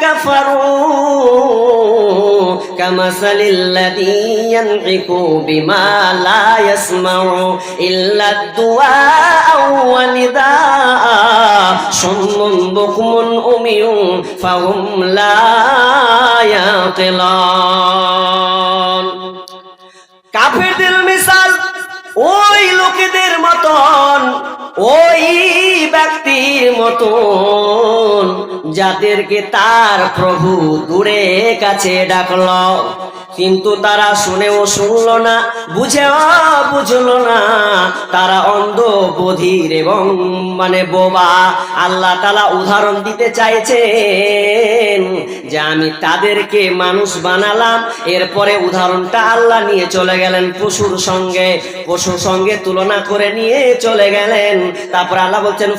كفروا كمثل الذي ينعق بما لا يسمع إلا الدعاء ونداء صم بكم أمي فهم لا يعقلون কাফেরদের মিসাল ওই লোকেদের মতন ওই ব্যক্তির মতন যাদেরকে তার প্রভু দূরে কাছে ডাকল। কিন্তু তারা শুনেও শুনল না, বুঝেও বুঝলো না। তারা অন্ধ বধির এবং মানে বোবা। আল্লাহ তালা উদাহরণ দিতে চাইছেন যে আমি তাদেরকে মানুষ বানালাম, এরপরে উদাহরণটা আল্লাহ নিয়ে চলে গেলেন পশুর সঙ্গে। পশুর সঙ্গে তুলনা করে নিয়ে চলে গেলেন। তারপর আল্লাহ বলছেন।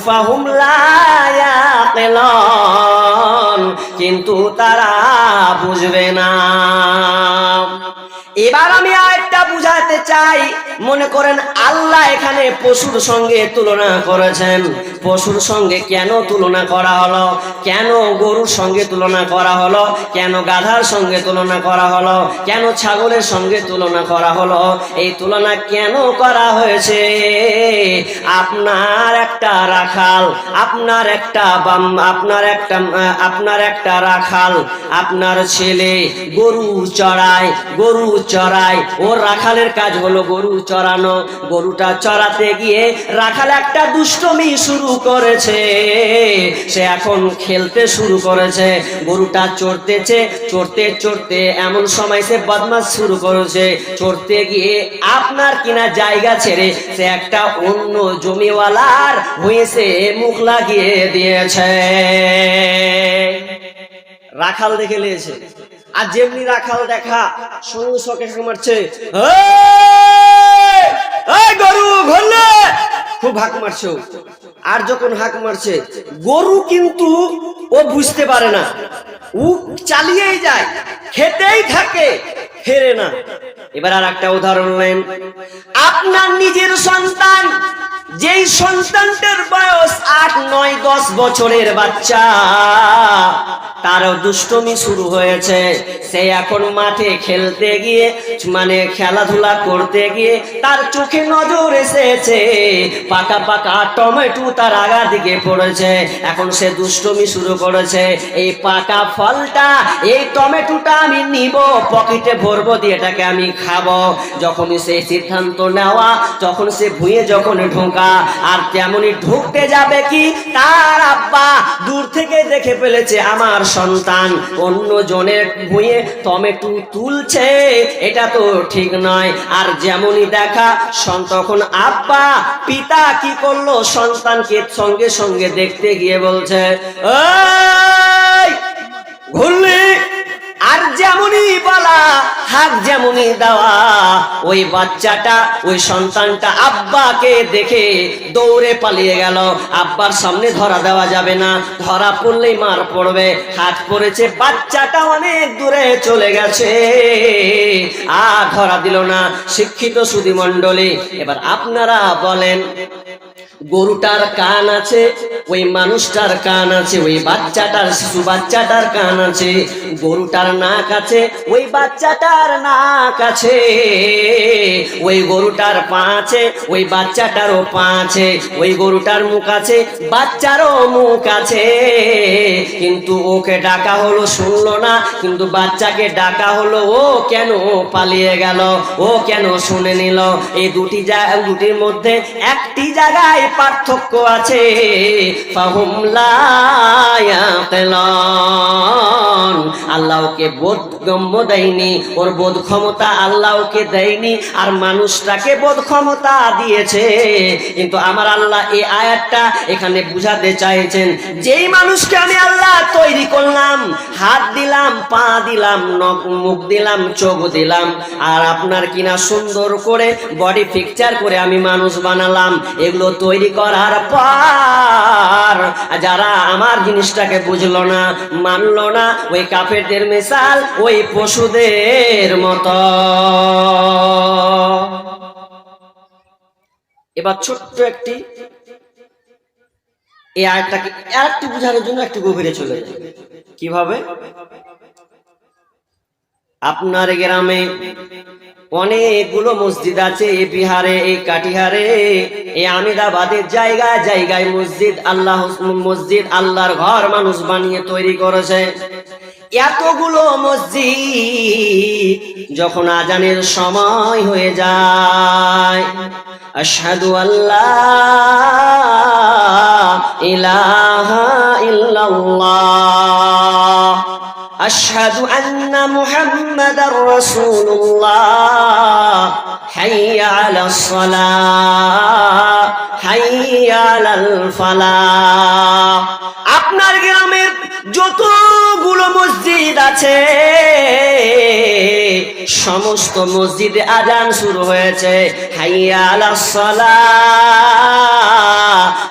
কিন্তু তারা বুঝবে না। um, এবার আমি আরেকটা বুঝাতে চাই। মনে করেন আল্লাহ এখানে পশুর সঙ্গে তুলনা করেছেন। পশুর সঙ্গে কেন তুলনা করা হলো? কেন গরুর সঙ্গে তুলনা করা হলো? কেন গাধার সঙ্গে তুলনা করা হলো? কেন ছাগলের সঙ্গে তুলনা করা হলো? এই তুলনা কেন করা হয়েছে? আপনার একটা রাখাল, আপনার একটা বাম, আপনার একটা আপনার একটা রাখাল, আপনার ছেলে গরু চড়ায়, গরু চড়ায়। ওর রাখালের কাজ হলো গরু চড়ানো। গরুটা চড়াতে গিয়ে রাখাল একটা দুষ্টমি শুরু করেছে। সে এখন খেলতে শুরু করেছে। গরুটা চড়তেছে, চড়তে চড়তে এমন সময় সে বদমাস শুরু করেছে। চড়তে গিয়ে আপনার কিনা জায়গা ছেড়ে সে একটা অন্য জমিওয়ালার হয়েছে মুখ লাগিয়ে দিয়েছে। রাখাল দেখে নিয়েছে আর যেমনি রাখাল দেখা সঙ্গে সঙ্গে মারছে "এই! এই গরু ঘুরলে খুব হাঁক মারছে। আর যখন হাঁক মারছে, গরু কিন্তু ও বুঝতে পারে না। উ চালিয়েই যায়, খেতেই থাকে ফেরে না। এবার আর একটা উদাহরণ নেন। আপনার নিজের সন্তান, যেই সন্তানটার বয়স আট, নয়, দশ বছরের বাচ্চা তার দুষ্টমি শুরু হয়েছে। সে এখন মাঠে খেলতে গিয়ে মানে খেলাধুলা করতে গিয়ে, তার চোখে নজর এসেছে। পাকা পাকা টমেটো তার আগা দিকে পড়েছে। এখন সে দুষ্টমি শুরু করেছে। এই পাকা ফলটা, এই টমেটোটা আমি নিব, পকেটে ভরবো দিয়ে এটাকে আমি খাব। যখনই সে সিদ্ধান্ত নেওয়া তখন সে ভুঁয়ে যখন ঢোকা, আর তেমনই ঢুকতে যাবে কি? তার আব্বা দূর থেকে দেখে ফেলেছে আমার সন্তান। অন্য জনের ভুঁয়ে টমেটো তুলছে, এটা তো ঠিক নয়। আর যেমনই দেখা তখন আব্বা, পিতা কি করল? সন্তানকে সঙ্গে সঙ্গে দেখতে গিয়ে বলছে "এই, ঘুরলি আর যেমনই বলা হাক যেমনই দেওয়া, ওই বাচ্চাটা, ওই সন্তানটা আব্বাকে দেখে দৌড়ে পালিয়ে গেল। আব্বার সামনে ধরা দেওয়া যাবে না। ধরা পড়লেই মার পড়বে। হাত পড়েছে, বাচ্চাটা অনেক দূরে চলে গেছে। আর ধরা দিল না। শিক্ষিত সুধি মণ্ডলী এবার আপনারা বলেন গরুটার কান আছে, ওই মানুষটার কান আছে, ওই বাচ্চাটার শিশু বাচ্চাটার কান আছে, গরুটার নাক আছে, ওই বাচ্চাটার নাক আছে, ওই গরুটার পা আছে, ওই বাচ্চাটারও পা আছে, ওই গরুটার মুখ আছে, বাচ্চারও মুখ আছে। কিন্তু ওকে ডাকা হলো শুনলো না, কিন্তু বাচ্চাকে ডাকা হলো, ও কেন পালিয়ে গেল, ও কেন শুনে নিল? এই দুটি দুটির মধ্যে একটি জায়গায় পার্থক্য আছে। আল্লাহকে বোধ গম্য দেয়নি, ওর বোধ ক্ষমতা আল্লাহকে দেয়নি, আর মানুষটাকে বোধ ক্ষমতা দিয়েছে কিন্তু আমার আল্লাহ এই আয়াতটা এখানে বুঝাতে চাইছেন, যেই মানুষকে আমি আল্লাহ তৈরি করলাম, হাত দিলাম, পা দিলাম, নখ, মুখ দিলাম, চোখ দিলাম, আর আপনার কিনা সুন্দর করে বডি পিকচার করে আমি মানুষ বানালাম, এগুলো তৈরি করার পর যারা আমার জিনিসটাকে বুঝলো না, মানলো না, ওই কাফেরদের মিসাল ওই পশুদের মতো। এবার ছোট্ট একটি, এই আয়টাকে আর একটু বোঝানোর জন্য একটু গভীরে চলে যায় কীভাবে? আপনার গ্রামে অনেকগুলো মসজিদ আছে এই বিহারে এই কাটিহারে। এই আমেদাবাদের জায়গায় জায়গায় মসজিদ, আল্লাহ মসজিদ, আল্লাহর ঘর মানুষ বানিয়ে তৈরি করেছে। এতগুলো মসজিদ যখন আজানের সময় হয়ে যায়, আশহাদু আল্লাহ ইলাহা ইল্লাল্লাহ। أشهد أن محمد رسول الله حي على الصلاة حي على الفلاح আপনার গ্রামের যতগুলো মসজিদ আছে। সমস্ত মসজিদে আজান শুরু হয়েছে।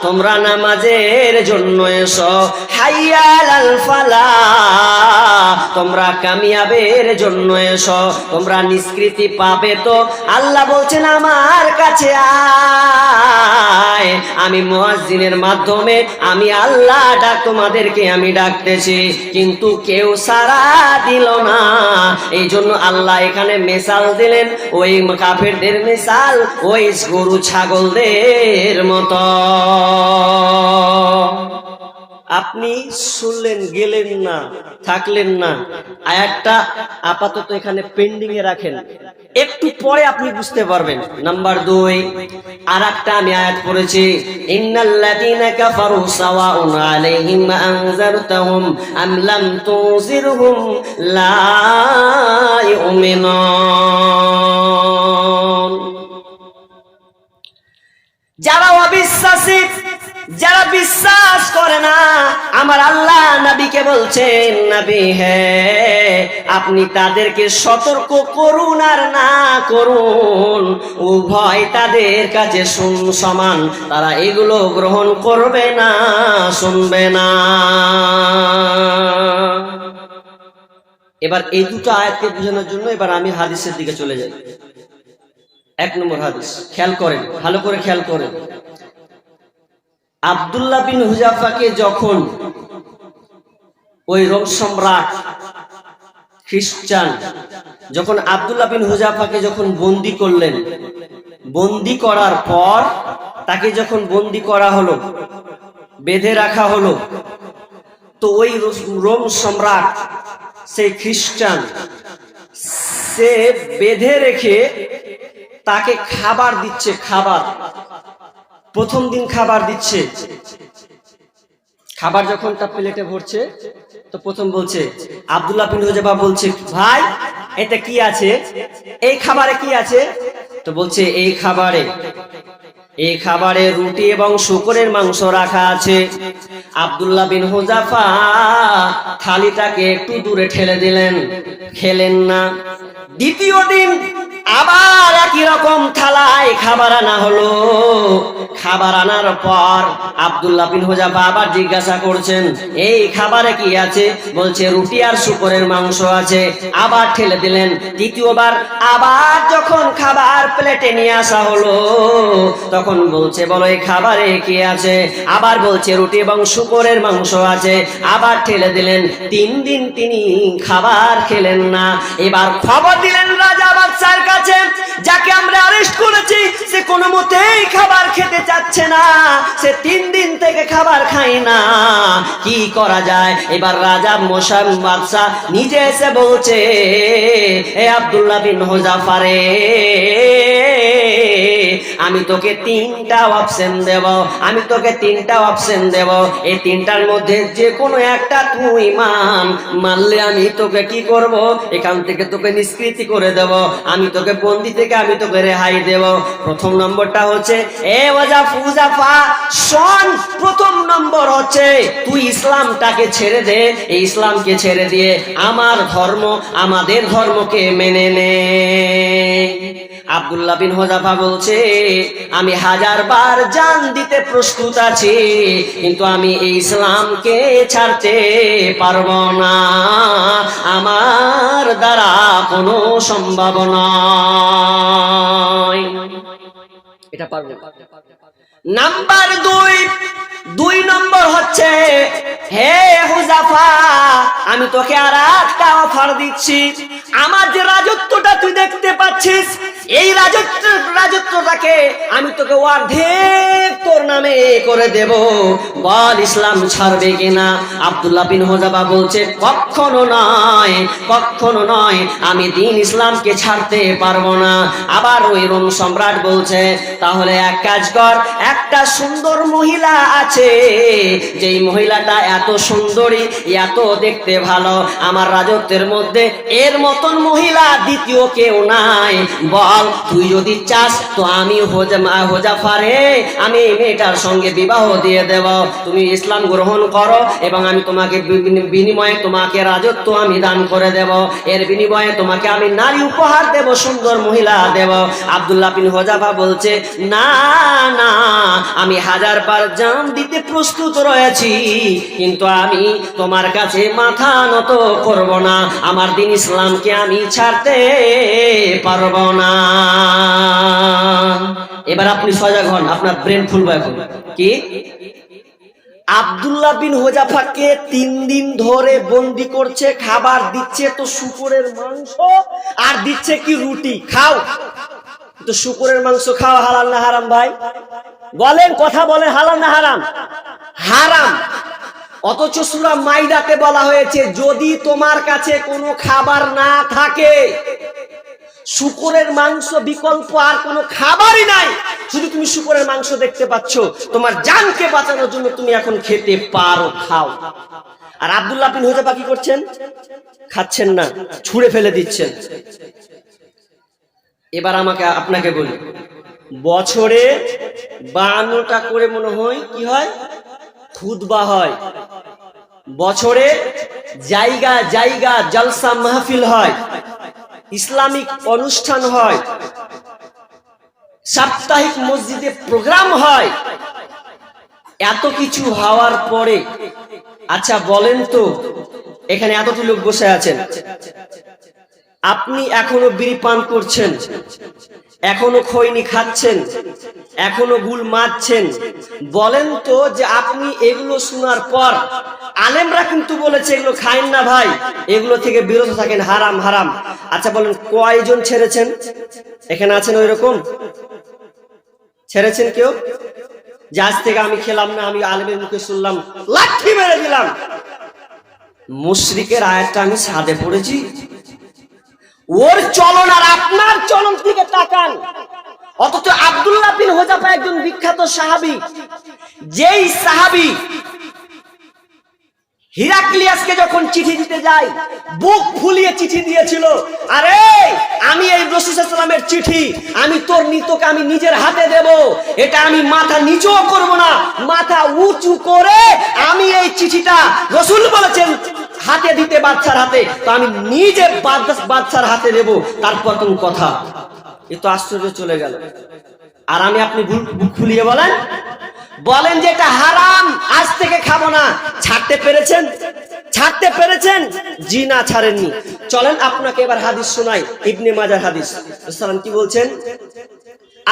তোমরা নামাজের জন্য এসো। হাইয়া আলাল ফালাহ। তোমরা কামিয়াবের জন্য এসো। তোমরা নিষ্কৃতি পাবে তো। আল্লাহ বলছেন, আমার কাছে আয়। আমি মুয়াজ্জিনের মাধ্যমে আমি আল্লাহ ডাক তোমাদেরকে আমি ডাকতেছি। কিন্তু কেউ সারা দিল না। এই জন্য আল্লাহ এখানে মেশাল দিলেন, ওই কাফেরদের মেশাল ওই গরু ছাগলদের মতো। আপনি শুনলেন, গেলেন না, থাকলেন না। আয়াতটা আপাতত এখানে পেন্ডিং এ রাখেন। একটু পরে আপনি বুঝতে পারবেন। নাম্বার দুই আর একটা আমি আয়াত পড়েছি, ইন্নাল্লাযীনা কাফারু সাওয়াউন আলাইহিম আনজারতাহুম আম লাম তুযিরহুম লা ইউমিনুন। যারা অবিশ্বাসী যারা বিশ্বাস করে না, আমার আল্লাহ নবীকে বলছেন, নবী হ্যাঁ আপনি তাদেরকে সতর্ক করুন আর না করুন। উভয় তাদের কাছে শুন সমান, তারা এগুলো গ্রহণ করবে না, শুনবে না। এবার এই দুটো আয়াতকে বোঝানোর জন্য এবার আমি হাদিসের দিকে চলে যাই। এক নম্বর হাদিস, খেয়াল করেন, ভালো করে খেয়াল করেন। আবদুল্লাহ বিন হুজাফাকে যখন ওই রোম সম্রাট খ্রিস্টান, যখন আবদুল্লাহ বিন হুজাফাকে যখন বন্দি করলেন, বন্দি করার পর তাকে যখন বন্দি করা হলো, বেঁধে রাখা হলো, তো ওই রোম সম্রাট, সেই খ্রিস্টান, সে বেঁধে রেখে তাকে খাবার দিচ্ছে, খাবার। প্রথম দিন খাবার দিচ্ছে। খাবার যখন তার প্লেটে ভরছে, তো প্রথম বলছে, আবদুল্লাহ বিন হুজাবা বলছে, ভাই, এটা কি আছে? এই খাবারে কি আছে? তো বলছে, এই খাবারে এই খাবারে রুটি এবং শুকরের মাংস রাখা আছে। আবদুল্লাহ বিন হোজাফা থালিটাকে একটু দূরে ঠেলে দিলেন। খেলেন না। দ্বিতীয় দিন আবার একই রকম থালায় খাবার আনা হলো। খাবার আনার পর আবদুল্লাহ বিন হুজাফা আবার জিজ্ঞাসা করছেন, এই খাবারে কি আছে? বলছে, রুটি আর শুকরের মাংস আছে। আবার ঠেলে দিলেন, দ্বিতীয়বার আবার যখন খাবার প্লেটে নিয়ে আসা হলো, তখন বলছে, বলো, এই খাবারে কি আছে? আবার বলছে, রুটি এবং শুকরের মাংস আছে। আবার ঠেলে দিলেন, তিন দিন তিনি খাবার খেলেন না। এবার খবর দিলেন রাজা বাদশার কাছে যাকে আমরা অ্যারেস্ট করেছি, সে কোনো মতেই খাবার খেতে চাচ্ছে না। সে তিন দিন থেকে খাবার খায় না। কি করা যায়? এবার রাজা বাদশাহ নিজে এসে বলছে, এ বিন হোজাফারে, আমি তোকে তিনটা অপশন দেব, আমি তোকে তিনটা অপশন দেব। এই তিনটার মধ্যে যে কোনো একটা তুই মান মানলে আমি তোকে কি করব? এখান থেকে তোকে নিষ্কৃতি করে দেব। আমি তোকে বন্দি থেকে আমি তোকে রেহাই দেব। প্রথম নম্বরটা হচ্ছে, এ ওজা ফুজাফা, শোন, প্রথম নম্বর হচ্ছে, তুই ইসলামটাকে ছেড়ে দে, এই ইসলামকে ছেড়ে দিয়ে আমার ধর্ম, আমাদের ধর্মকে মেনে নে। আব্দুল্লাহ বিন হোজাফা বলছে, আমি হাজার বার জান দিতে প্রস্তুত আছি, কিন্তু আমি এই ইসলামকে ছাড়তে পারব না। আমার দ্বারা কোনো সম্ভাবনা এটা পারব নাম্বার দুই দুই নম্বর হচ্ছে, হে হুজাফা, আমি তোকে আর একটা অফার দিচ্ছি। আমার যে রাজত্বটা তুই দেখতে পাচ্ছিস এই রাজত্ব রাজত্বটাকে আমি তোকে অর্ধেক তোর নামে করে দেব। বল ইসলাম ছাড়বে কিনা? আব্দুল্লাহ বিন হোজাবা বলছে, কখনো নয় কখনো নয়, আমি দিন ইসলামকে ছাড়তে পারব না। আবার ওই রোম সম্রাট বলছে, তাহলে এক কাজ কর, একটা সুন্দর মহিলা আছে, যেই মহিলাটা এত সুন্দরী, এত দেখতে ভালো। আমার রাজত্বের মধ্যে এর মতন মহিলা দ্বিতীয় কেউ নাই। বল তুই যদি চাস তো আমি হোজা- হোজাফারে, আমি মেয়েটার সঙ্গে বিবাহ দিয়ে দেব। তুমি ইসলাম গ্রহণ করো এবং আমি তোমাকে বিনিময়ে তোমাকে রাজত্ব আমি দান করে দেব। এর বিনিময়ে তোমাকে আমি নারী উপহার দেব, সুন্দর মহিলা দেব। আব্দুল্লাহ বিন হোজাফা বলছে, না না, আমি হাজার বার জান দিতে প্রস্তুত রয়েছি, কিন্তু আমি তোমার কাছে মাথা নত করব না। আমার দিন ইসলামকে আমি ছাড়তে পারব না। এবার আপনি সজাগ হন, আপনার ব্রেন ফুলবে এখন কি? আব্দুল্লাহ বিন হোজাফাকে তিন দিন ধরে বন্দি করছে, খাবার দিচ্ছে তো শুকুরের মাংস, আর দিচ্ছে কি রুটি? খাও। তো শুকুরের মাংস খাওয়া হালাল না হারাম ভাই? বলেন, কথা বলেন, হালাল না হারাম? হারাম। অথচ সুরা মাইদাতে বলা হয়েছে, যদি তোমার কাছে কোনো খাবার না থাকে শুকুরের মাংস বিকল্প আর কোনো খাবারই নাই। শুধু তুমি শুকুরের মাংস দেখতে পাচ্ছ, তোমার জানকে বাঁচানোর জন্য তুমি এখন খেতে পারো, খাও। আর আব্দুল্লাহ বিন হোজাফা কি করছেন? খাচ্ছেন না, ছুঁড়ে ফেলে দিচ্ছেন। এবার আমাকে, আপনাকে বলি, বছরে বান্নটা করে মনে হয় কি হয়? খুদবা হয়। বছরে জায়গা জায়গা, জলসা মাহফিল হয়। ইসলামিক অনুষ্ঠান হয়, সাপ্তাহিক মসজিদে প্রোগ্রাম হয়, এত কিছু হওয়ার পরে আচ্ছা বলেন তো, এখানে এতটি লোক বসে আছেন, আপনি এখনও বিড়ি পান করছেন, এখনও খৈনি খাচ্ছেন, এখনও গুল মারছেন, বলেন তো যে আপনি এগুলো শোনার পর, আলেমরা কিন্তু বলেছে এগুলো খায়েন না ভাই, এগুলো থেকে বিরত থাকেন, হারাম হারাম। আচ্ছা বলেন, কয়জন ছেড়েছেন? এখানে আছেন ওই রকম ছেড়েছেন কেউ? যে আজ থেকে আমি খেলাম না, আমি আলেমের মুখে শুনলাম, লাঠি মেরে দিলাম। মুশরিকের আয়াতটা আমি সাদে পড়েছি। ওর চলন আর আপনার চলন থেকে তাকান। অথচ আব্দুল্লাহ বিন হোজাফা একজন বিখ্যাত সাহাবী। যেই সাহাবী হিরাক্লিয়াসকে যখন চিঠি দিতে যাই বুক ফুলিয়ে চিঠি দিয়েছিল, আরে, আমি এই রসুলামের চিঠি, আমি তোর নিতকে আমি নিজের হাতে দেব। এটা আমি মাথা নিচুও করব না, মাথা উঁচু করে আমি এই চিঠিটা রসুল বলেছেন, হাতে দিতে বাচ্চার হাতে। তো আমি নিজে বাচ্চার হাতে দেব, তারপর কোন কথা। এ তো আশ্চর্য চলে গেল। আর আমি আপনি ফুলিয়ে বলেন? বলেন যে এটা হারাম, আজ থেকে খাব না। ছাড়তে পেরেছেন? ছাড়তে পেরেছেন? জি না, ছাড়েননি। চলেন আপনাকে এবার হাদিস শোনাই, ইবনে মাজার হাদিস। সালাম কি বলছেন?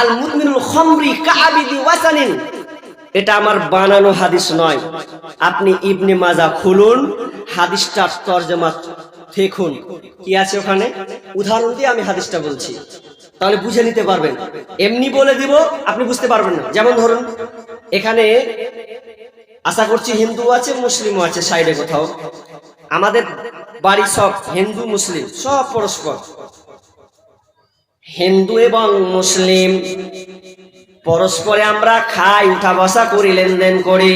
আল মুদমিনুল খমরি কাবিদি ওয়াসানিন। এটা আমার বানানো হাদিস নয়। আপনি ইবনে মাজা খুলুন, হাদিসটার তর্জমা দেখুন কি আছে ওখানে? উদাহরণ দিয়ে আমি হাদিসটা বলছি। তাহলে বুঝে নিতে পারবেন। এমনি বলে দিব, আপনি বুঝতে পারবেন না। যেমন ধরুন, এখানে আশা করছি হিন্দু আছে, মুসলিমও আছে, সাইডে কোথাও। আমাদের বাড়ি সব হিন্দু, মুসলিম, সব পরস্পর। হিন্দু এবং মুসলিম পরস্পরে আমরা খাই উঠা বসা করি, লেনদেন করি।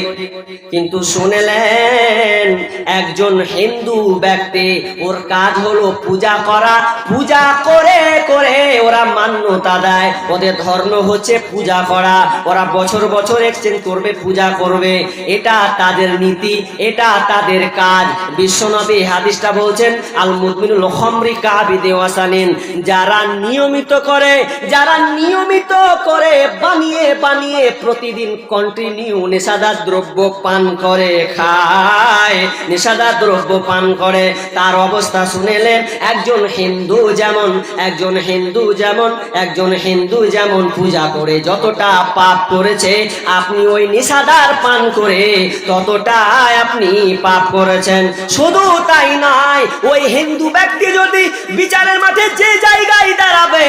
কিন্তু শুনেলেন, একজন হিন্দু ব্যক্তি, ওর কাজ হলো পূজা করা। পূজা করে করে ওরা মান্যতা দেয়। ওদের ধর্ম হচ্ছে পূজা করা। ওরা বছর বছর এক্সচেঞ্জ করবে, পূজা করবে। এটা তাদের নীতি, এটা তাদের কাজ। বিশ্বনবী হাদিসটা বলছেন আল মুদমিনুল খমরি কাবি দেওয়াসানিন যারা নিয়মিত করে, যারা নিয়মিত করে বানিয়ে বানিয়ে প্রতিদিন কন্টিনিউ নেশাদার দ্রব্য পান করে, খায়। নেশাদার দ্রব্য পান করে। তার অবস্থা শুনেলেন, একজন হিন্দু যেমন, একজন হিন্দু যেমন, একজন হিন্দু যেমন পূজা করে, যতটা পাপ করেছে আপনি ওই নেশাদার পান করে, ততটাই আপনি পাপ করেছেন। শুধু তাই নয়, ওই হিন্দু ব্যক্তি যদি বিচারের মাঠে যে জায়গায় দাঁড়াবে,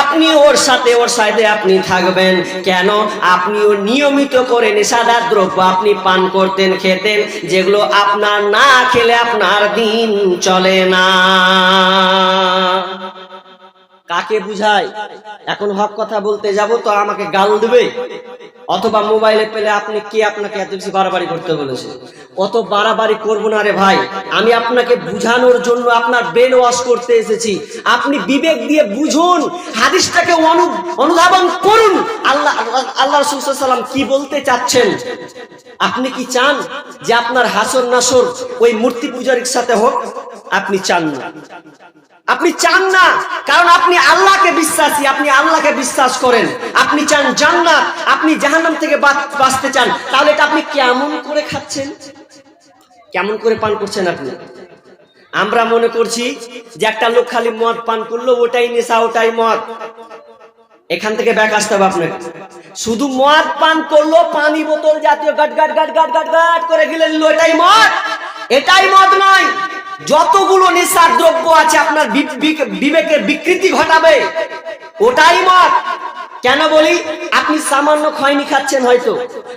আপনি ওর সাথে ওর সাথে আপনি থাকবেন। কেন আপনিও নিয়মিত করে নেশাদার দ্রব্য আপনি পান করতেন, খেতেন, যেগুলো আপনার না খেলে আপনার দিন চলে না। কাকে বুঝায়? এখন হক কথা বলতে যাব, তো আমাকে গাল দেবে? অথবা মোবাইলে পেলে আপনি কে আপনাকে এত বেশি বাড়াবাড়ি করতে বলেছে? অত বাড়াবাড়ি করব না রে ভাই। আমি আপনাকে বুঝানোর জন্য আপনার ব্রেন ওয়াশ করতে এসেছি। আপনি বিবেক দিয়ে বুঝুন, হাদিসটাকে অনু, অনুধাবন করুন। আল্লাহ আল্লাহ রসুলাম কি বলতে চাচ্ছেন? আপনি কি চান যে আপনার হাসর নাসর ওই মূর্তি পূজারির সাথে হোক? আপনি চান না। আপনি চান না, কারণ আপনি আল্লাহকে বিশ্বাসী, আপনি আল্লাহকে বিশ্বাস করেন। আপনি চান জান্নাত, আপনি জাহান্নাম থেকে বাঁচ- বাঁচতে চান। তাহলে এটা আপনি কেমন করে খাচ্ছেন? কেমন করে পান করছেন আপনি? আমরা মনে করছি যে একটা লোক খালি মদ পান করল, ওটাই নেশা, ওটাই মদ। এখান থেকে ব্যাক আসতে হবে আপনাকে। শুধু মদ পান করল, পানি বোতল জাতীয় গাট গাট গাট গাট গাট গাট করে গেলে নিল, এটাই মদ। এটাই মদ নয়। যতগুলো নেশার দ্রব্য আছে আপনার বিবেকের বিকৃতি ঘটাবে, ওটাই মদ কেন বলি? আপনি সামান্য খয়নি খাচ্ছেন হয়তো।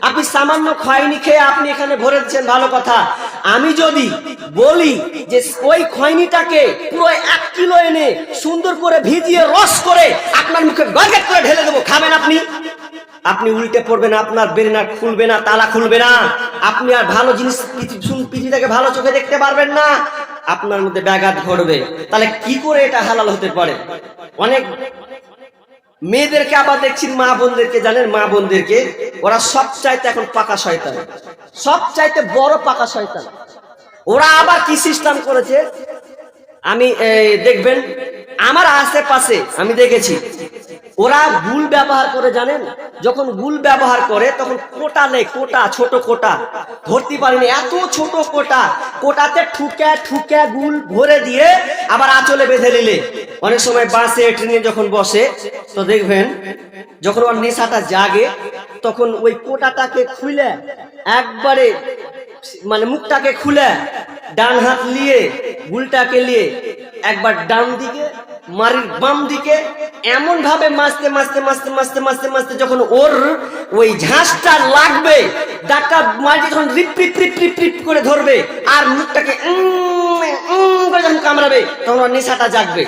আপনি সামান্য খয়নি খেয়ে আপনি এখানে ভরে দিচ্ছেন, ভালো কথা। আমি যদি বলি যে ওই খয়নিটাকে পুরো এক কিলো এনে সুন্দর করে ভিজিয়ে রস করে আপনার মুখে গরগেট করে ঢেলে দেবো, খাবেন আপনি? আপনি উল্টে পড়বেন, আপনার ব্রেন খুলবে না, তালা খুলবে না। আপনি আর ভালো জিনিস পৃথিবীটাকে ভালো চোখে দেখতে পারবেন না। আপনার মধ্যে ব্যাঘাত ঘটবে। তাহলে কি করে এটা হালাল হতে পারে? অনেক মেয়েদেরকে আবার দেখছি মা বোনদেরকে, জানেন মা বোনদেরকে? ওরা সব চাইতে এখন পাকা শয়তান। সব চাইতে বড় পাকা শয়তান। ওরা আবার কি সিস্টেম করেছে? আমি দেখবেন, আমার আশেপাশে, আমি দেখেছি ওরা গুল ব্যবহার করে জানেন? যখন গুল ব্যবহার করে, তখন কোটা নেই, কোটা, ছোট কোটা। ধরতে পারিনি, এত ছোট কোটা। কোটাতে ঠুকে ঠুকে গুল ভরে দিয়ে আবার আঁচলে বেঁধে নিলে। অনেক সময় বাসে, ট্রেনে যখন বসে, তো দেখবেন, যখন ওর নেশাটা জাগে, তখন ওই কোটাটাকে খুলে একবারে মানে মুখটাকে খুলে, ডান হাত নিয়ে গুলটাকে নিয়ে, একবার ডান দিকে, মারির বাম দিকে এমন ভাবে মাসতে মাসতে মাসতে মাসতে মাসতে মাসতে যখন ওর ওই ঝাঁসটা লাগবে ডাক্তার মাটি যখন রিপ রিপ রিপ রিপ রিপ করে ধরবে, আর মুখটাকে যখন কামড়াবে, তখন ওর নেশাটা জাগবে।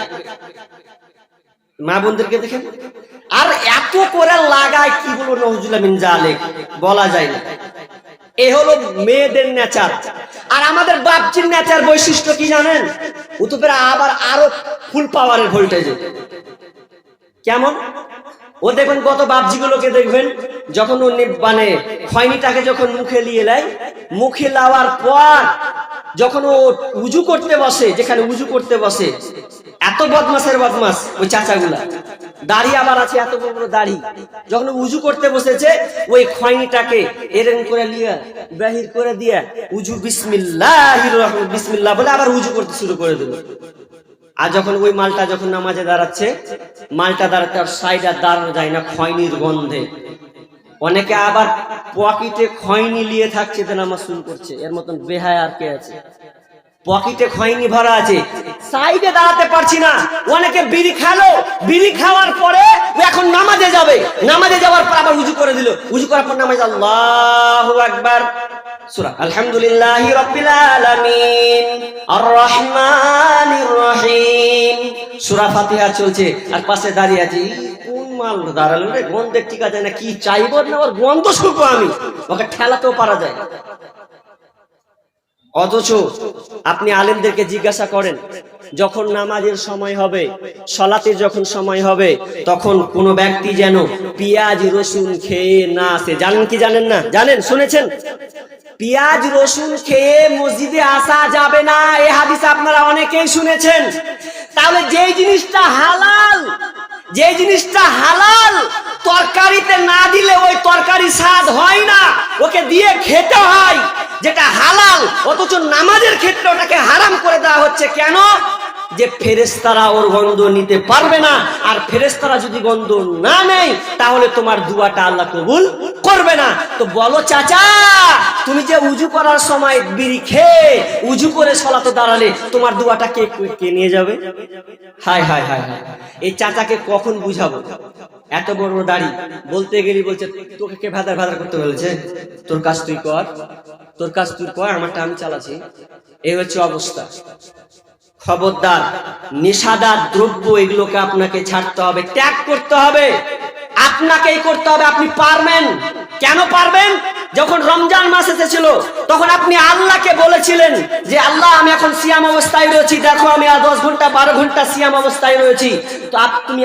মা বোনদেরকে দেখেন? আর এত করে লাগায়, কি বলব নজরুল্লাহ আমিন জালেক, বলা যায় না। এ হলো মেয়েদের নেচার। আর আমাদের বাপজির নেচার বৈশিষ্ট্য কি জানেন? উতুপের আবার আরও ফুল পাওয়ারের ভোল্টেজে কেমন? ও দেখবেন কত বাপজিগুলোকে দেখবেন, যখন ও মানে খয়নিটাকে যখন মুখে নিয়ে নেয়, মুখে লাওয়ার পর যখন ও উজু করতে বসে, যেখানে উজু করতে বসে, এত বদমাসের বদমাস ওই চাচাগুলা। দাড়ি আবার আছে, এত বড় বড় দাড়ি। যখন উজু করতে বসেছে, ওই খয়নিটাকে এরম করে নিয়ে বাহির করে দিয়ে, উজু বিসমিল্লাহ বিসমিল্লাহ বলে আবার উজু করতে শুরু করে দিল। আর যখন ওই মালটা যখন নামাজে দাঁড়াচ্ছে, মালটা দাঁড়াতে আর সাইড দাঁড়ানো যায় না খয়নির গন্ধে। অনেকে আবার পকেটে খয়নি নিয়ে থাকছে নামাজ শুরু করছে। এর মতন বেহায় আর কে আছে? পকেটে খয়নি ভরা আছে। সাইডে দাঁড়াতে পারছি না। অনেকে বিড়ি খালো। বিড়ি খাওয়ার পরে এখন নামাজে যাবে। নামাজে যাওয়ার পর আবার উজু করে দিল। উজু করার পর নামাজ আল্লাহু আকবার। সূরা আলামিন আর রহমানির রহিম সূরা ফাতিহা চলছে। আর পাশে দাঁড়িয়ে আছি। কোন মাল দাঁড়াল রে? ঠিক আছে না। কি চাইব না? ওর গন্ধ শুকবো আমি। ওকে ঠেলাতেও পারা যায়। অথচ আপনি আলেমদেরকে জিজ্ঞাসা করেন, যখন নামাজের সময় হবে, সলাতের যখন সময় হবে, তখন কোনো ব্যক্তি যেন পেঁয়াজ রসুন খেয়ে না আসে। জানেন কি জানেন না? জানেন? শুনেছেন? পেঁয়াজ রসুন খেয়ে মসজিদে আসা যাবে না, এ হাদিস আপনারা অনেকেই শুনেছেন। তাহলে যেই জিনিসটা হালাল যে জিনিসটা হালাল, তরকারিতে না দিলে ওই তরকারি স্বাদ হয় না, ওকে দিয়ে খেতে হয়। যেটা হালাল অথচ নামাজের ক্ষেত্রে ওটাকে হারাম করে দেওয়া হচ্ছে কেন? যে ফেরেস্তারা ওর গন্ধ নিতে পারবে না, আর ফেরেস্তারা যদি গন্ধ না নেয়, তাহলে তোমার দুয়াটা আল্লাহ কবুল করবে না। তো বলো চাচা, তুমি যে উজু করার সময় বিড়ি খেয়ে উজু করে সলাতে দাঁড়ালে, তোমার দুয়াটা কে কে নিয়ে যাবে? হায় হায় হায় হায়। এই চাচাকে কখন বুঝাবো? এত বড় দাড়ি। বলতে গেলি বলছে, তোকে কে ভাদার ভাদার করতে বলেছে? তোর কাজ তুই কর। তোর কাজ তুই কর আমারটা আমি চালাচ্ছি। এই হচ্ছে অবস্থা। খবরদার, নেশাদার দ্রব্য এগুলোকে আপনাকে ছাড়তে হবে, ত্যাগ করতে হবে। আপনাকেই করতে হবে, আপনি পারবেন। কেন পারবেন? যখন রমজান মাস এসেছিল, তখন আপনি আল্লাহকে বলেছিলেন যে, আল্লাহ, আমি এখন সিয়াম অবস্থায় রয়েছি। দেখো, আমি আর দশ ঘণ্টা, বারো ঘণ্টা সিয়াম অবস্থায় রয়েছি। তো তুমি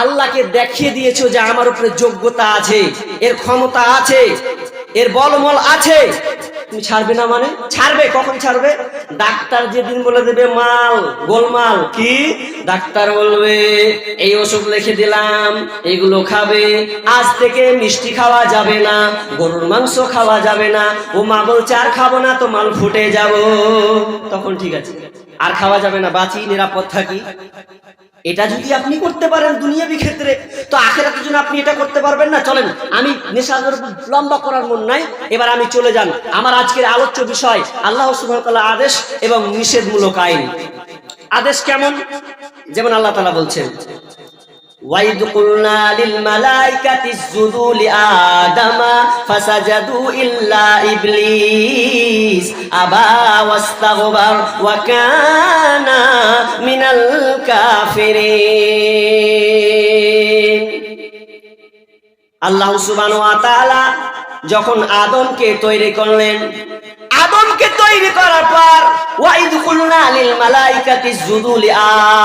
আল্লাহকে দেখিয়ে দিয়েছ যে, আমার উপরে যোগ্যতা আছে, এর ক্ষমতা আছে। এর বলমল আছে। তুমি ছাড়বে না মানে? ছাড়বে, কখন ছাড়বে? ডাক্তার যেদিন বলে দেবে, মাল, গোলমাল। কি? ডাক্তার বলবে, এই ওষুধ লিখে দিলাম, এগুলো খাবে। আজ থেকে মিষ্টি খাওয়া যাবে না, গরুর মাংস খাওয়া যাবে না। ও মা বলছে আর খাব না তো মাল ফুটে যাব। তখন ঠিক আছে। আর খাওয়া যাবে না। বাঁচি, নিরাপদ থাকি। এটা যদি আপনি করতে পারেন দুনিয়াবি ক্ষেত্রে, তো আখেরাতের জন্য আপনি এটা করতে পারবেন না। চলেন, আমি নেশাদের লম্বা করার মন নাই, এবার আমি চলে যান। আমার আজকের আলোচ্য বিষয়, আল্লাহ সুহামতাল্লাহ আদেশ এবং নিষেধমূলক আইন। আদেশ কেমন? যেমন আল্লাহ তালা বলছেন وَإِذْ قُلْنَا لِلْمَلَائِكَةِ اسْجُدُوا لِآدَمَ فَسَجَدُوا إِلَّا إِبْلِيسَ أَبَى وَاسْتَكْبَرَ وَكَانَ مِنَ الْكَافِرِينَ আল্লাহ সুবহানাহু ওয়া তাআলা যখন আদমকে তৈরি করলেন আদমকে তৈরি করার পর ওয়াইদ কুলনা লিল মালাইকাতি ইসজুদু লি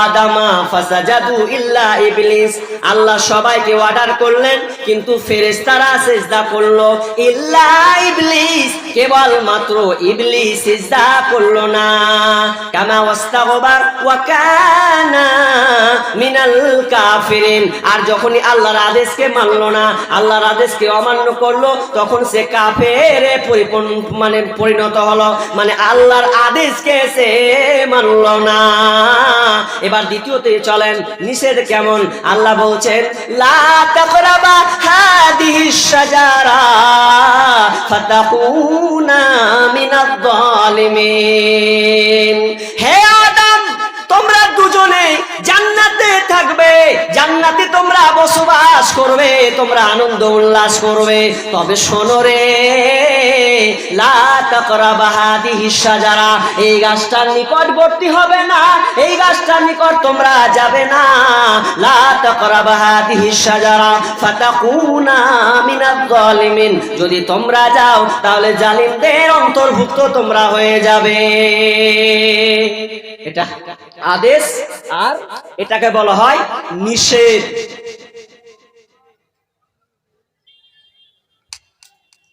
আদামা ফাসাজাদু ইল্লা ইবলিস। আল্লাহ সবাইকে অর্ডার করলেন, কিন্তু ফেরেশতারা সিজদা করল, ইল্লা ইবলিস। কেবল মাত্র ইবলিস সিজদা করল না। কামা ওয়াস্তাগবার ওয়া কানা মিনাল কাফিরিন। আর যখনই আল্লাহর আদেশকে মানলো না, আল্লাহর আদেশকে অমান্য করল, তখন সে কাফেরে পরিপূর্ণ মানে পরিণত হলো। মানে আল্লাহর আদেশকে সে মানলো না। এবার দ্বিতীয়তে চলেন, নিষেধ কেমন? আল্লাহ বলছেন, লা তাকরাবা হাদিহিস শাজারা, ফাতাকুনা হে আদম! দুজনে জান্নাতে থাকবে। জান্নাতে তোমরা বসবাস করবে, তোমরা আনন্দ উল্লাস করবে। তবে শোনো রে এই গাছটার নিকটবর্তী হবে না, এই গাছটার নিকট তোমরা যাবে না। যদি তোমরা যাও, তাহলে জালিমদের অন্তর্ভুক্ত তোমরা হয়ে যাবে। এটা আদেশ আর এটাকে বলা হয় নিষেধ।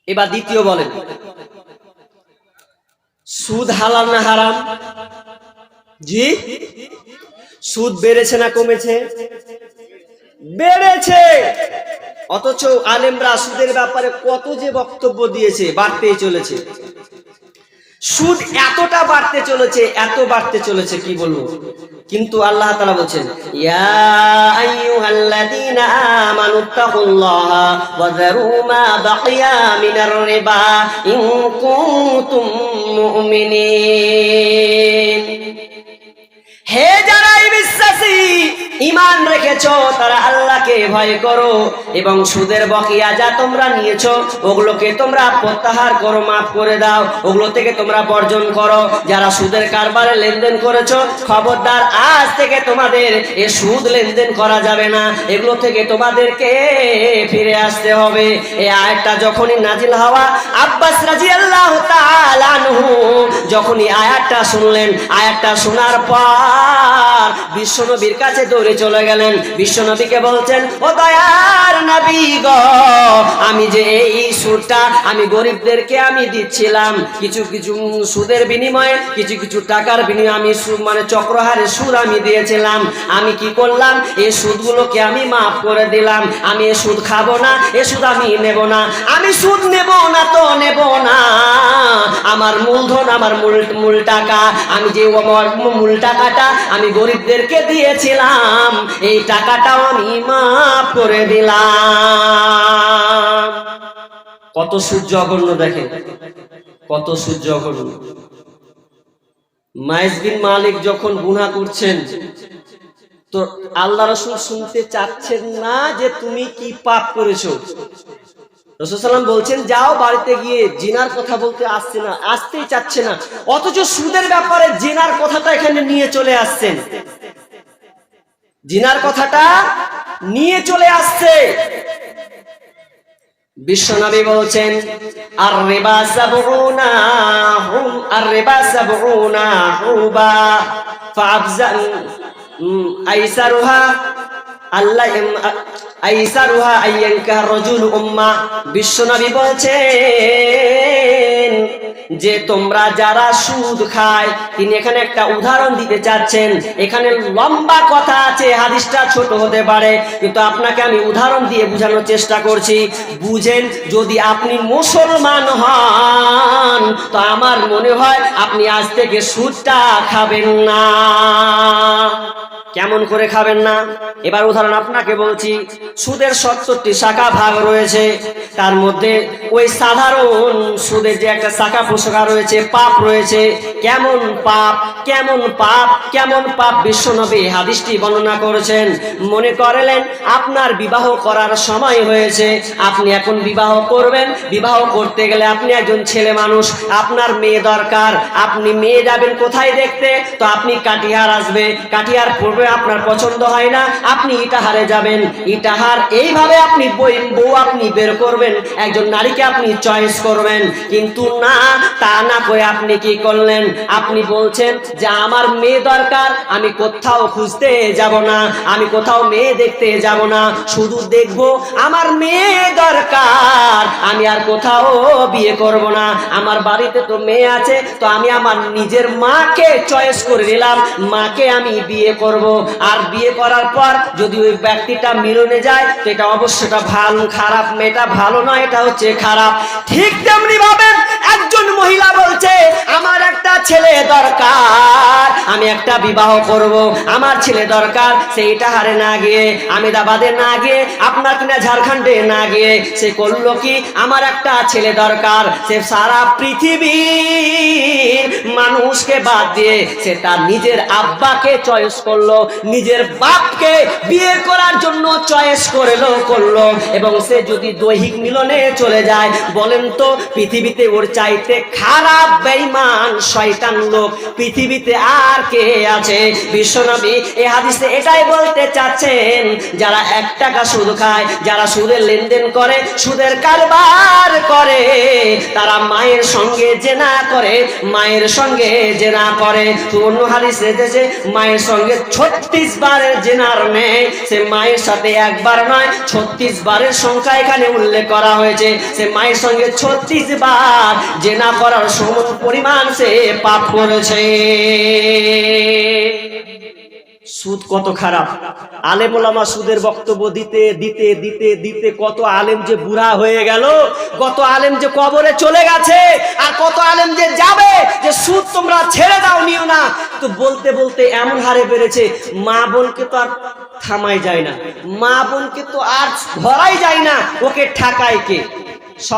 এবার দ্বিতীয় বলেন। সুদ হালাল না হারাম? জি? সুদ বেড়েছে না কমেছে? বেড়েছে! অথচ আলেমরা সুদের ব্যাপারে কত যে বক্তব্য দিয়েছে, বাড়তেই চলেছে। সুদ এতটা বাড়তে চলেছে এত বাড়তে চলেছে কি বলব? কিন্তু আল্লাহ তালা বলছেন ইয়া হে যারা এই বিশ্বাসী ইমান রেখেছো, তারা আল্লাহকে ভয় করো এবং সুদের বকিয়া যা তোমরা নিয়েছো, ওগুলোকে তোমরা প্রত্যাহার করো, মাফ করে দাও। ওগুলো থেকে তোমরা বর্জন করো। যারা সুদের কারবারে লেনদেন করেছ, খবরদার, আজ থেকে তোমাদের এ সুদ লেনদেন করা যাবে না। এগুলো থেকে তোমাদেরকে ফিরে আসতে হবে। এই আয়টা যখনই নাজিল হওয়া, আব্বাস রাজি আল্লাহ যখনই আয়াতটা শুনলেন, আয়াতটা শোনার পর বিশ্বনবীর কাছে দৌড়ে চলে গেলেন। বিশ্বনবীকে বলছেন, ও দয়ার নবী গো, আমি যে এই সুদটা আমি গরিবদেরকে আমি দিচ্ছিলাম। কিছু কিছু সুদের বিনিময়ে, কিছু কিছু টাকার বিনিময়ে আমি মানে চক্রহারে সুদ আমি দিয়েছিলাম। আমি কি করলাম? এই সুদগুলোকে আমি মাফ করে দিলাম। আমি এ সুদ খাব না, এ সুদ আমি নেব না। আমি সুদ নেব না তো নেব না। আমার মূলধন, আমার মূল মূল টাকা, আমি যে মূল টাকাটা আমি গরিবদেরকে দিয়েছিলাম, এই টাকাটাও আমি মাফ করে দিলাম। কত সূর্য অগণ্য দেখেন, কত সূর্য অগণ্য। মাইজ বিন মালিক যখন গুনাহ করছেন, তো আল্লাহ রসুল শুনতে চাচ্ছেন না যে তুমি কি পাপ করেছ। রসুলাম বলছেন যাও বাড়িতে গিয়ে জিনার কথা বলতে আসছে না আসতেই চাচ্ছে না। অথচ সুদের ব্যাপারে জিনার কথাটা এখানে নিয়ে চলে আসছেন। জিনার কথাটা নিয়ে চলে আসছে। বিশ্বনবী বলছেন আর রেবা আর রেবা উম, আইসারুহা আল্লাহ আইসারুহা আইয়ানকা রাজুল উম্মা, বিশ্বনবী বলছেন যে তোমরা যারা সুদ খায়, তিনি এখানে একটা উদাহরণ দিতে চাচ্ছেন। এখানে লম্বা কথা আছে, হাদিসটা ছোট হতে পারে, কিন্তু আপনাকে আমি উদাহরণ দিয়ে বোঝানোর চেষ্টা করছি। বুঝেন, যদি আপনি মুসলমান হন, তো আমার মনে হয় আপনি আজ থেকে সুদটা খাবেন না। কেমন করে খাবেন না? এবার উদাহরণ আপনাকে বলছি, সুদের সত্তরটি শাখা ভাগ রয়েছে, তার মধ্যে ওই সাধারণ সুদের যে একটা শাখা পোশাকা রয়েছে, পাপ রয়েছে, কেমন পাপ কেমন পাপ কেমন পাপ বিশ্বনবী হাদিসটি বর্ণনা করেছেন। মনে করলেন, আপনার বিবাহ করার সময় হয়েছে, আপনি এখন বিবাহ করবেন, বিবাহ করতে গেলে আপনি একজন ছেলে মানুষ, আপনার মেয়ে দরকার, আপনি মেয়ে যাবেন কোথায় দেখতে? তো আপনি কাটিহার আসবে, কাটিহার পূর্বে আপনার পছন্দ হয় না, আপনি ইটাহারে যাবেন। ইটাহার, এইভাবে আপনি বই, বউ আপনি বের করবেন, একজন নারীকে আপনি চয়েস করবেন। কিন্তু না, তা না করে আপনি কি করলেন? আপনি বলছেন যে, আমার মেয়ে দরকার, আমি কোথাও খুঁজতে যাব না, আমি কোথাও মেয়ে দেখতে যাব না, শুধু দেখব আমার মেয়ে দরকার, আমি আর কোথাও বিয়ে করব না। আমার বাড়িতে তো মেয়ে আছে, তো আমি আমার নিজের মাকে চয়েস করে নিলাম, মাকে আমি বিয়ে করব। আর বিয়ে করার পর যদি ওই ব্যক্তিটা মিলনে যায়, তো এটা অবশ্যটা ভালো, খারাপ মেয়েটা ভালো নয় এটা হচ্ছে খারাপ। ঠিক তেমনি ভাবে একজন মহিলা বলছে, আমার একটা ছেলে দরকার, আমি একটা বিবাহ করব। আমার ছেলে দরকার সেইটা হারে না গিয়ে, আমেদাবাদে না গিয়ে, আপনার কিনা ঝাড়খণ্ডে না গিয়ে, সে করল কি? আমার একটা ছেলে দরকার, সে সারা পৃথিবীর মানুষকে বাদ দিয়ে, সে তার নিজের আব্বাকে চয়েস করল। নিজের বাপকে বিয়ে করার জন্য চয়েস করল করল। এবং সে যদি দৈহিক মিলনে চলে যায়, বলেন তো, পৃথিবীতে ওর চাইতে খারাপ, বেঈমান, শয়তান লোক পৃথিবীতে আর কে আছে? বিশ্বনবী এই হাদিসে এটাই বলতে চাচ্ছেন, যারা এক টাকা সুদ খায়, যারা সুদের লেনদেন করে, সুদের কারবার করে, তারা মায়ের সঙ্গে জেনা করে, মায়ের সঙ্গে জেনা করে। তো অন্য হাদিসে এসেছে, মায়ের সঙ্গে ছত্রিশ বারের জেনার মেয়ে, সে মায়ের সাথে একবার নয়, ছত্রিশ বারের সংখ্যা এখানে উল্লেখ করা হয়েছে। সে মায়ের সঙ্গে ছত্রিশ বার জেনা করার সমান পরিমাণ সে পাপ করেছে। সুদ কত খারাপ? আলেম ওলামা সুদের বক্তব্য দিতে দিতে দিতে দিতে কত আলেম যে বুড়া হয়ে গেল, কত আলেম যে কবরে চলে গেছে, আর কত আলেম যে যাবে, যে সুদ তোমরা ছেড়ে দাও, নিও না। তো বলতে বলতে এমন হারে বেড়েছে, মা বোনকে তো আর থামাই যায় না। মা বোনকে তো আর ধরাই যায় না, ওকে ঠাকায় কে?